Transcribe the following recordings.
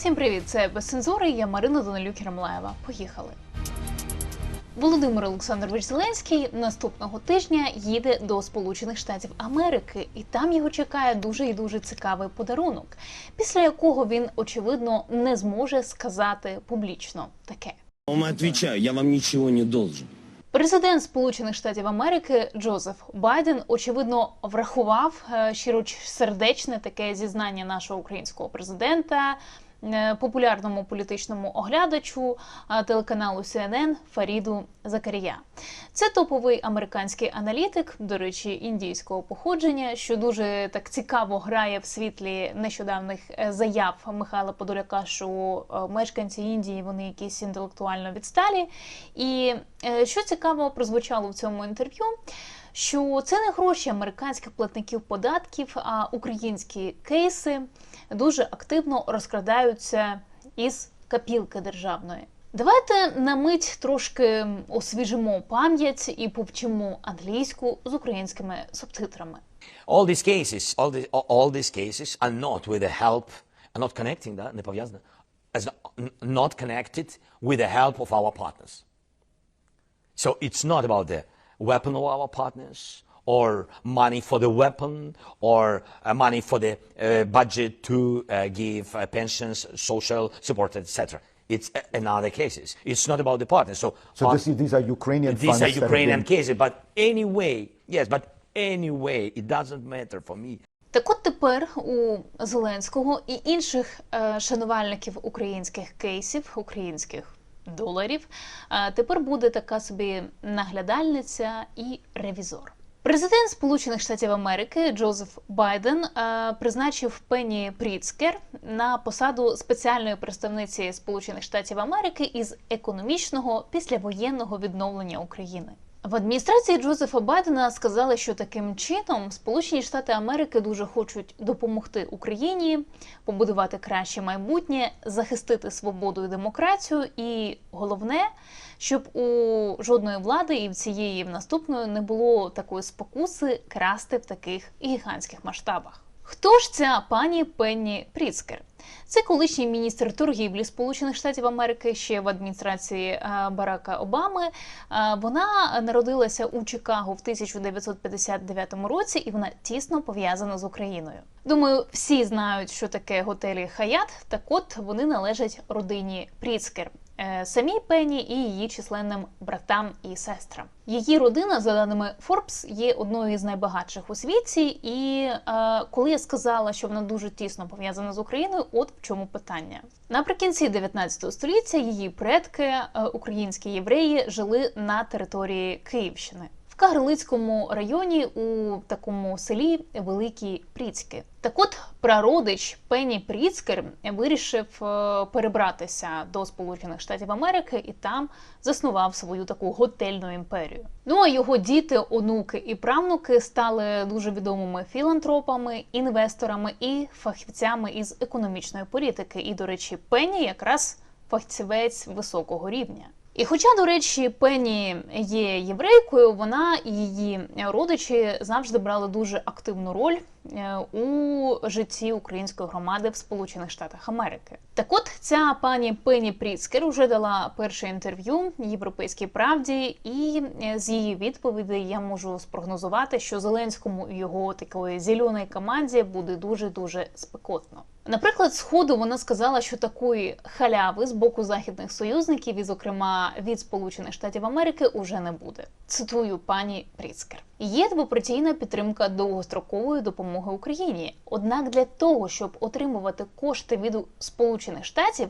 Всім привіт! Це без цензури. Я Марина Данилюк Єрмолаєва. Поїхали. Володимир Олександрович Зеленський наступного тижня їде до Сполучених Штатів Америки, і там його чекає дуже і дуже цікавий подарунок, після якого він очевидно не зможе сказати публічно таке. Вам отвечаю, я вам ничего не должен. Президент Сполучених Штатів Америки Джозеф Байден очевидно врахував е, щиросердечне таке зізнання нашого українського президента. Е, Популярному політичному оглядачу е, телеканалу CNN Фаріду Закарія. Це топовий американський аналітик, до речі, індійського походження, що дуже так цікаво грає в світлі нещодавних е, заяв Михайла Подоляка, що мешканці Індії вони якісь інтелектуально відсталі. І що цікаво прозвучало в цьому інтерв'ю, що це не гроші американських платників податків, а українські кейси дуже активно розкрадаються із капілки державної. Давайте на мить трошки освіжимо пам'ять і повчимо англійську з українськими субтитрами. All these cases, all, the, all these cases are not with the help, are not connecting, да, не пов'язано, as not connected with the help of our partners. So it's not about the weapon of our partners, or money for the weapon, or uh, money for the uh, budget to uh, give uh, pensions, social support, etc. It's uh, another cases. It's not about the partners. So, So this is, these are Ukrainian these funds are Ukrainian cases, but anyway, yes, but anyway, it doesn't matter for me. Так от тепер у Зеленського і інших е, шанувальників українських кейсів, українських доларів, е, тепер буде така собі наглядальниця і ревізор. Президент Сполучених Штатів Америки Джозеф Байден е, призначив Пенні Пріцкер на посаду спеціальної представниці Сполучених Штатів Америки із економічного післявоєнного відновлення України. В адміністрації Джозефа Байдена сказали, що таким чином Сполучені Штати Америки дуже хочуть допомогти Україні побудувати краще майбутнє, захистити свободу і демократію, і головне, щоб у жодної влади і в цієї в наступної не було такої спокуси красти в таких гігантських масштабах. Хто ж ця пані Пенні Пріцкер? Це колишній міністр торгівлі Сполучених Штатів Америки ще в адміністрації е, Барака Обами. Е, Вона народилася у Чикаго в 1959 році, і вона тісно пов'язана з Україною. Думаю, всі знають, що таке готелі Хаят. Так от вони належать родині Пріцкер. Е, Самій Пенні і її численним братам і сестрам. Її родина, за даними Форбс, є одною із найбагатших у світі. І е, коли я сказала, що вона дуже тісно пов'язана з Україною, от в чому питання. Наприкінці 19 століття її предки, е, українські євреї, жили на території Київщини. Кагарлицькому районі у такому селі Великі Пріцьки. Так от прародич Пенні Пріцкер вирішив е, перебратися до Сполучених Штатів Америки і там заснував свою таку готельну імперію. Ну а його діти, онуки і правнуки стали дуже відомими філантропами, інвесторами і фахівцями із економічної політики. І, до речі, Пенні якраз фахівець високого рівня. І хоча, до речі, Пенні є єврейкою, вона і її родичі завжди брали дуже активну роль е, у житті української громади в Сполучених Штатах Америки. Так от ця пані Пенні Пріцкер вже дала перше інтерв'ю Європейській правді, і е, з її відповідей я можу спрогнозувати, що Зеленському і його такої зеленої команді буде дуже дуже спекотно. Наприклад, сходу вона сказала, що такої халяви з боку західних союзників, і, зокрема, від Сполучених Штатів Америки, уже не буде. Цитую пані Пріцкер. Є двопартійна підтримка довгострокової допомоги Україні. Однак для того, щоб отримувати кошти від Сполучених Штатів,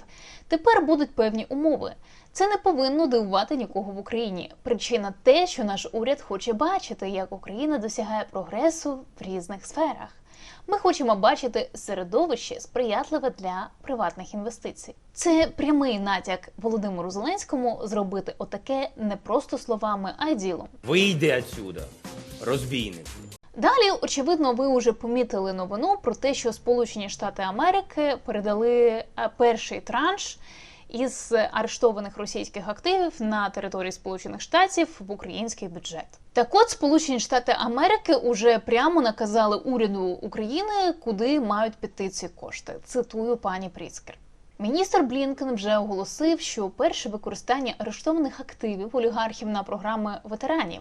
тепер будуть певні умови. Це не повинно дивувати нікого в Україні. Причина те, що наш уряд хоче бачити, як Україна досягає прогресу в різних сферах. Ми хочемо бачити середовище сприятливе для приватних інвестицій. Це прямий натяк Володимиру Зеленському зробити отаке не просто словами, а й ділом. Вийди отсюда, розбійник. Далі, очевидно, ви вже помітили новину про те, що Сполучені Штати Америки передали е, перший транш із арештованих російських активів на території Сполучених Штатів в український бюджет. Так от Сполучені Штати Америки уже прямо наказали уряду України, куди мають піти ці кошти. Цитую пані Пріцкер. Міністр Блінкен вже оголосив, що перше використання арештованих активів олігархів на програми ветеранів.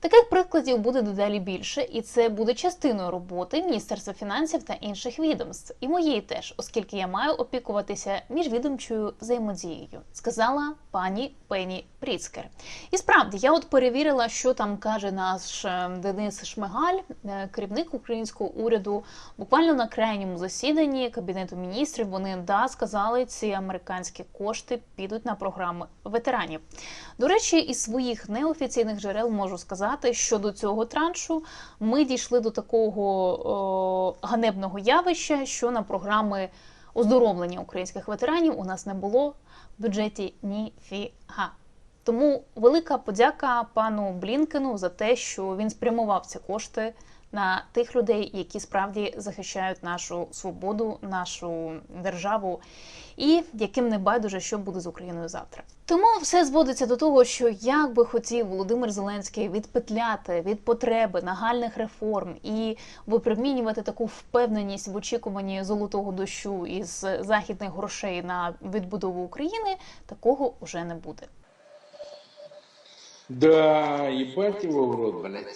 Таких прикладів буде дедалі більше, і це буде частиною роботи Міністерства фінансів та інших відомств, і моєї теж, оскільки я маю опікуватися міжвідомчою взаємодією, сказала пані Пені Пріцкер. І справді я от перевірила, що там каже наш е, Денис Шмигаль, е, керівник українського уряду. Буквально на крайньому засіданні кабінету міністрів вони да сказали, ці американські кошти підуть на програми ветеранів. До речі, із своїх неофіційних джерел можу сказати, що до цього траншу ми дійшли до такого о, ганебного явища, що на програми оздоровлення українських ветеранів у нас не було в бюджеті ніфіга. Тому велика подяка пану Блінкену за те, що він спрямував ці кошти на тих людей, які справді захищають нашу свободу, нашу державу, і яким не байдуже, що буде з Україною завтра. Тому все зводиться до того, що як би хотів Володимир Зеленський відпетляти від потреби нагальних реформ і випромінювати таку впевненість в очікуванні золотого дощу із західних грошей на відбудову України, такого вже не буде. Да, ебать его в рот, блядь.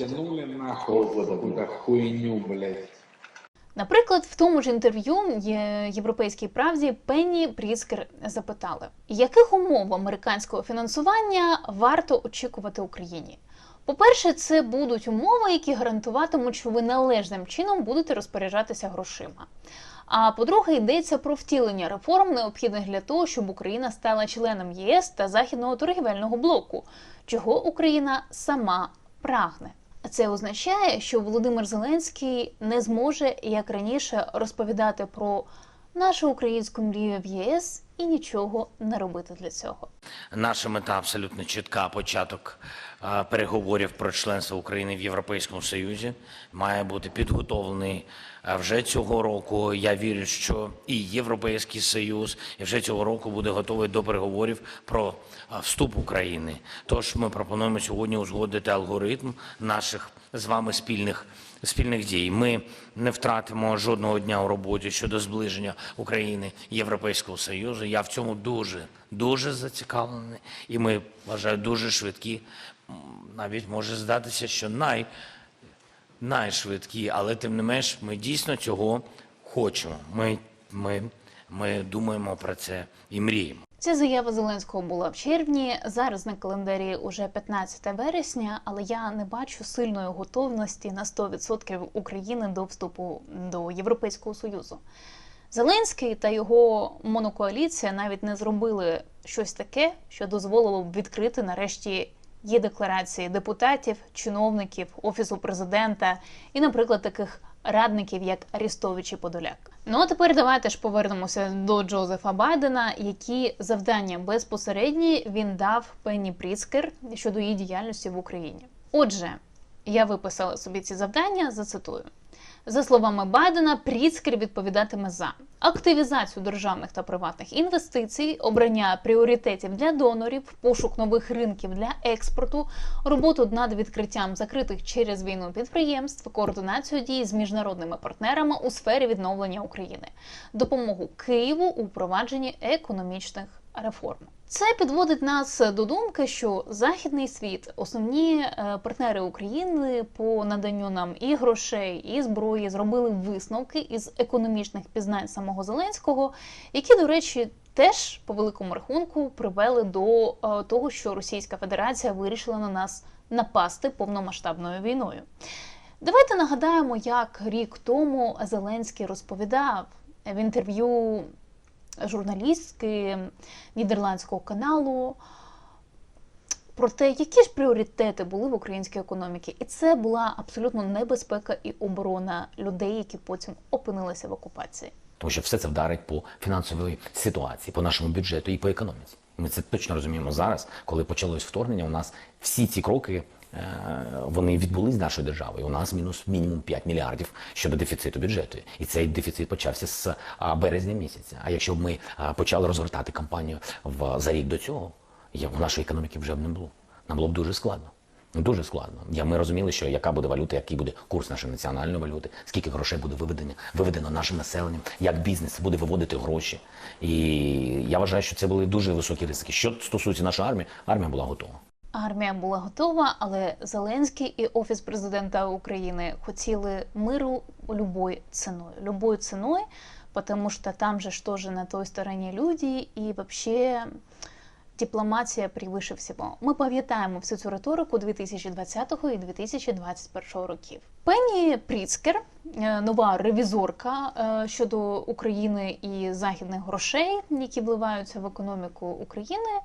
Втянули нахуй в какую-то хуйню, блядь. Наприклад, в тому ж інтерв'ю Європейській правді Пенні Пріскер запитали, яких умов американського фінансування варто очікувати Україні? По-перше, це будуть умови, які гарантуватимуть, що ви належним чином будете розпоряджатися грошима. А по-друге, йдеться про втілення реформ, необхідних для того, щоб Україна стала членом ЄС та західного торгівельного блоку, чого Україна сама прагне. Це означає, що Володимир Зеленський не зможе, як раніше, розповідати про нашу українську мрію в ЄС і нічого не робити для цього. Наша мета абсолютно чітка. Початок переговорів про членство України в Європейському Союзі має бути підготовлений вже цього року. Я вірю, що і Європейський Союз і вже цього року буде готовий до переговорів про вступ України. Тож ми пропонуємо сьогодні узгодити алгоритм наших з вами спільних спільних дій. Ми не втратимо жодного дня у роботі щодо зближення України Європейського Союзу. Я в цьому дуже дуже зацікавлений, і ми вважаю дуже швидкі. Навіть може здатися, що най, найшвидкі, але тим не менш, ми дійсно цього хочемо. Ми, ми, ми думаємо про це і мріємо. Ця заява Зеленського була в червні. Зараз на календарі уже 15 вересня, але я не бачу сильної готовності на 100% України до вступу до Європейського Союзу. Зеленський та його монокоаліція навіть не зробили щось таке, що дозволило б відкрити нарешті є декларації депутатів, чиновників, офісу президента і, наприклад, таких радників, як Арістович і Подоляк. Ну а тепер давайте ж повернемося до Джозефа Байдена, які завдання безпосередні він дав Пенні Пріцкер щодо її діяльності в Україні. Отже, я виписала собі ці завдання, зацитую. За словами Байдена, Пріцкер відповідатиме за активізацію державних та приватних інвестицій, обрання пріоритетів для донорів, пошук нових ринків для експорту, роботу над відкриттям закритих через війну підприємств, координацію дій з міжнародними партнерами у сфері відновлення України, допомогу Києву у впровадженні економічних реформ. Це підводить нас до думки, що західний світ, основні е, партнери України по наданню нам і грошей, і зброї зробили висновки із економічних пізнань самого Зеленського, які, до речі, теж по великому рахунку привели до е, того, що Російська Федерація вирішила на нас напасти повномасштабною війною. Давайте нагадаємо, як рік тому Зеленський розповідав в інтерв'ю журналістки нідерландського каналу про те, які ж пріоритети були в українській економіці, і це була абсолютно небезпека і оборона людей, які потім опинилися в окупації. Тому що все це вдарить по фінансовій ситуації, по нашому бюджету і по економіці. Ми це точно розуміємо зараз, коли почалось вторгнення. У нас всі ці кроки вони відбулись з нашою державою. У нас мінус мінімум 5 мільярдів щодо дефіциту бюджету, і цей дефіцит почався з березня місяця. А якщо б ми почали розгортати кампанію в за рік до цього, в нашої економіки вже б не було. Нам було б дуже складно. Дуже складно. Я, ми розуміли, що яка буде валюта, який буде курс нашої національної валюти, скільки грошей буде виведено, виведено нашим населенням, як бізнес буде виводити гроші. І я вважаю, що це були дуже високі ризики. Що стосується нашої армії, армія була готова. Армія була готова, але Зеленський і офіс президента України хотіли миру любою ціною. Любою ціною, тому що там же ж теж на той стороні люди, і взагалі дипломатія превише всього. Ми пам'ятаємо всю цю риторику 2020 і 2021 років. Пенні Пріцкер, е, нова ревізорка е, щодо України і західних грошей, які вливаються в економіку України.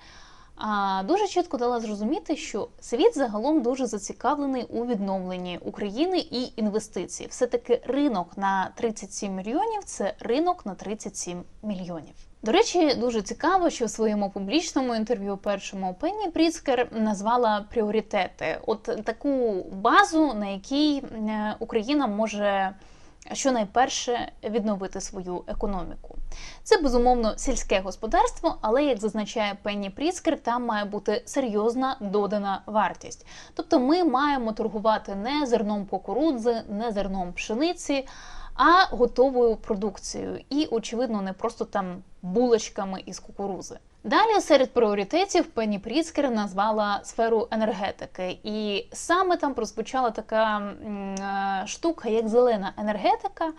А дуже чітко дала зрозуміти, що світ загалом дуже зацікавлений у відновленні України і інвестицій. Все таки ринок на 37 мільйонів це ринок на 37 мільйонів. До речі, дуже цікаво, що в своєму публічному інтерв'ю першому Пенні Пріцкер назвала пріоритети, от таку базу, на якій е, Україна може щонайперше відновити свою економіку. Це безумовно сільське господарство, але як зазначає Пенні Пріцкер, там має бути серйозна додана вартість. Тобто ми маємо торгувати не зерном кукурудзи, не зерном пшениці, а готовою продукцією. І, очевидно, не просто там булочками із кукурузи. Далі серед пріоритетів Пенні Пріцкер назвала сферу енергетики, і саме там прозвучала така е, штука, як зелена енергетика.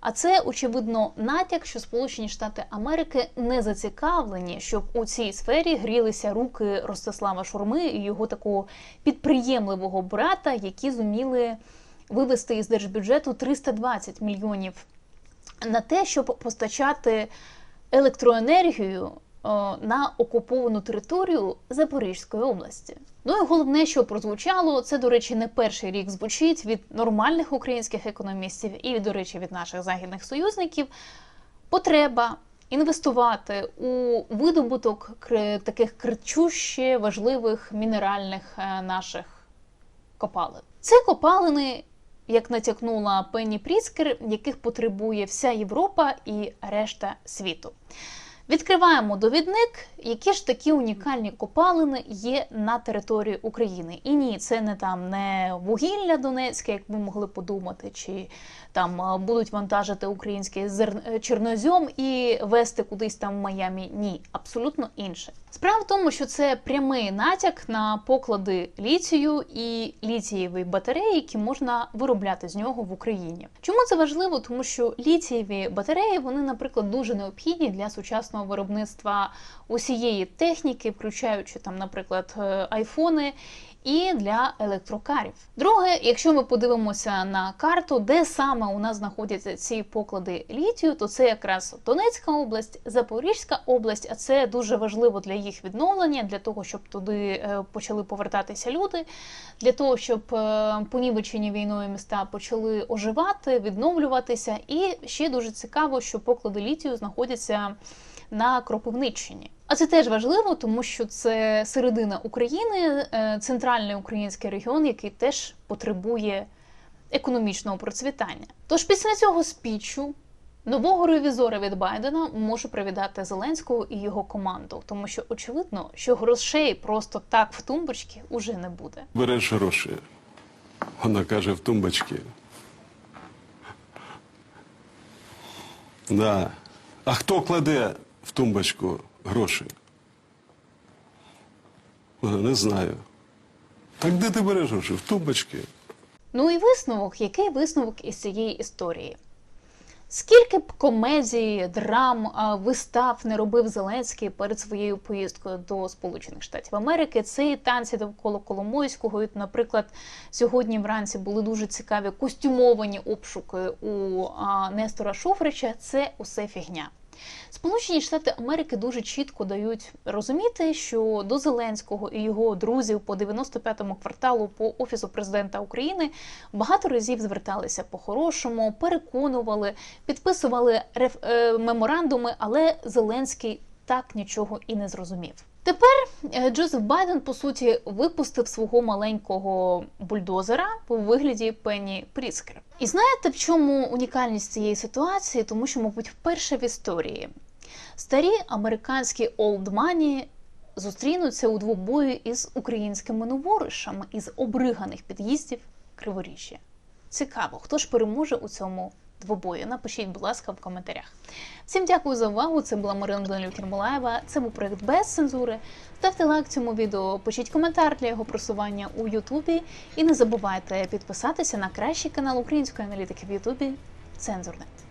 А це очевидно натяк, що Сполучені Штати Америки не зацікавлені, щоб у цій сфері грілися руки Ростислава Шурми і його такого підприємливого брата, які зуміли вивести із держбюджету 320 мільйонів на те, щоб постачати електроенергію на окуповану територію Запорізької області. Ну і головне, що прозвучало, це, до речі, не перший рік звучить від нормальних українських економістів і, до речі, від наших західних союзників. Потреба інвестувати у видобуток таких кричуще важливих мінеральних е, наших копалин. Це копалини, як натякнула Пенні Пріскер, яких потребує вся Європа і решта світу. Відкриваємо довідник, які ж такі унікальні копалини є на території України. І ні, це не там не вугілля Донецьке, як ми могли подумати, чи там будуть вантажити український зерн... е, чорнозьом і вести кудись там в Майамі. Ні, абсолютно інше. Справа в тому, що це прямий натяк на поклади літію і літієвої батареї, які можна виробляти з нього в Україні. Чому це важливо? Тому що літієві батареї вони, наприклад, дуже необхідні для сучасного виробництва усієї техніки, включаючи там, наприклад, е, айфони. І для електрокарів. Друге, якщо ми подивимося на карту, де саме у нас знаходяться ці поклади літію, то це якраз Донецька область, Запорізька область, а це дуже важливо для їх відновлення, для того, щоб туди е, почали повертатися люди, для того, щоб е, понівечені війною міста почали оживати, відновлюватися. І ще дуже цікаво, що поклади літію знаходяться на Кропивниччині. А це теж важливо, тому що це середина України, е, центральний український регіон, який теж потребує економічного процвітання. Тож після цього спічу нового ревізора від Байдена можу привітати Зеленського і його команду, тому що очевидно, що грошей просто так в тумбочці уже не буде. Береш гроші. Вона каже в тумбочці. Да. А хто кладе в тумбочку Вона не знаю. Так де ти береш гроші? В тумбочці. Ну і висновок, який висновок із цієї історії? Скільки б комедій, драм, вистав не робив Зеленський перед своєю поїздкою до Сполучених Штатів Америки, це танці довкола Коломойського. Наприклад, сьогодні вранці були дуже цікаві костюмовані обшуки у Нестора Шуфрича. Це усе фігня. Сполучені Штати Америки дуже чітко дають розуміти, що до Зеленського і його друзів по 95-му кварталу по офісу президента України багато разів зверталися по-хорошому, переконували, підписували реф... е, меморандуми, але Зеленський так нічого і не зрозумів. Тепер е, Джозеф Байден по суті випустив свого маленького бульдозера у вигляді Пенні Пріскер. І знаєте, в чому унікальність цієї ситуації? Тому що, мабуть, вперше в історії старі американські олдмані зустрінуться у двобої із українськими новоришами із обриганих під'їздів Криворіжжя. Цікаво, хто ж переможе у цьому двобої? Напишіть, будь ласка, в коментарях. Всім дякую за увагу. Це була Марина Данилюк-Нірмолаєва. Це був проект без цензури. Ставте лайк цьому відео, пишіть коментар для його просування у Ютубі. І не забувайте підписатися на кращий канал української аналітики в Ютубі Цензурнет.